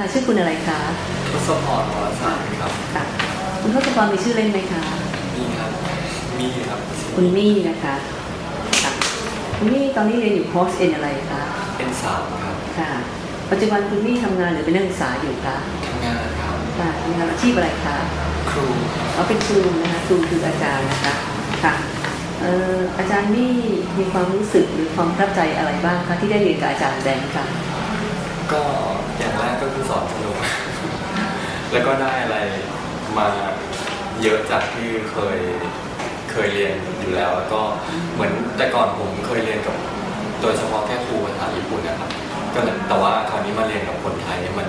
ค่ะชื่อคุณอะไรคะทศพรวรสารครับค่ะคุณทศพรมีชื่อเล่นไหมคะมีครับมีครับคุณมี่นะคะค่ะคุณมี่ตอนนี้เรียนอยู่คอร์สเอ็นอะไรคะเป็นสามครับค่ะปัจจุบันคุณมี่ทำงานหรือเป็นนักศึกษาอยู่คะทำงานครับค่ะทำงานอาชีพอะไรคะครูเราเป็นครูนะคะครูคืออาจารย์นะคะค่ะเอ่ออาจารย์มี่มีความรู้สึกหรือความประทับใจอะไรบ้างคะที่ได้เรียนกับอาจารย์แบงค์ค่ะก็อย่างแรกก็คือสอนสนุก แล้วก็ได้อะไรมาเยอะจากที่เคยเคยเรียนอยู่แล้วแล้วก็เหมือนแต่ก่อนผมเคยเรียนกับ โดยเฉพาะแค่ครูภาษาญี่ปุ่นนะครับก็แต่ว่าคราวนี้มาเรียนกับคนไทยเนี่ยมัน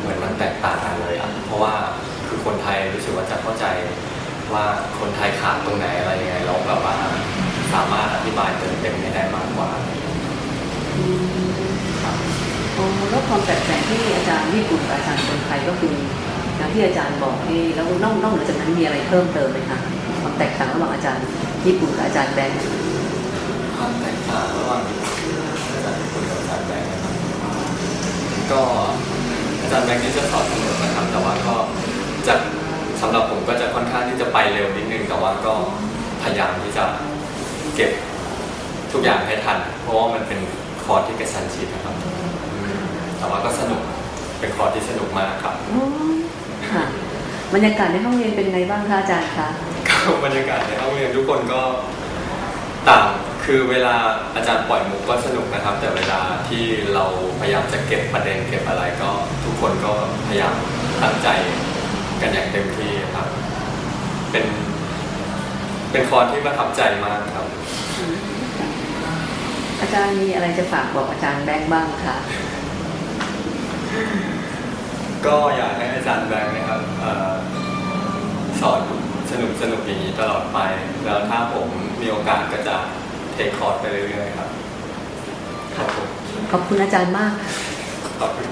เหมือนมันแตกต่างกันเลยอะเพราะว่าคือคนไทยรู้สึกว่าจะเข้าใจว่าคนไทยขาดตรงไหนอะไรยังไงแล้วแบบว่าสามารถอธิบายเติมเต็มได้มากกว่าอืมค่ะอ๋อแล้วความแตกต ที่อาจารย์ญี่ปุ่นกับอาจารย์คนไทยก็คืออย่างที่อาจารย์บอกนี่แล้วนอกนอกเหนือจากนั้นมีอะไรเพิ่มเติมไหมคะความแตกต่างระหว่างอาจารย์ญี่ปุ่นกับอาจารย์แบงค์ความแตกต่างระหว่างอาจารย์ญี่ปุ่นกับอาจารย์แบงค์นะครับก็อาจารย์แบงค์นี่จะสอนสนุกนะครับ แต่ว่าก็จะสำหรับผมก็จะค่อนข้างที่จะไปเร็วนิดนึงแต่ว่าก็พยายามที่จะเก็บทุกอย่างให้ทัน เพราะว่ามันเป็นคอร์สที่กระชั้นชิดนะครับ แต่ว่าก็สนุก ป็นคอร์สที่สนุกมากครับอ๋อค่ะบรรยากาศในห้องเรียนเป็นไงบ้างคะอาจารย์คะก็บรรยากาศในห้องเรียนทุกคนก็ต่างคือเวลาอาจารย์ปล่อยมุกก็สนุกนะครับ แต่เวลาที่เราพยายามจะเก็บประเด็นเก็บอะไรก็ทุกคนก็พยายามตั้งใจกันอย่างเต็มที่ครับ เป็น เป็นคอร์สที่ประทับใจมากครับ อาจารย์มีอะไรจะฝากบอกอาจารย์แบงค์บ้างคะ ก็อยากให้อาจารย์แบงค์นะครับเอ่อสอนสนุกสนุกอย่างนี้ตลอดไป แล้วถ้าผมมีโอกาสก็จะเทคคอร์สไปเรื่อยๆครับครับผมขอบคุณอาจารย์มากขอบคุณ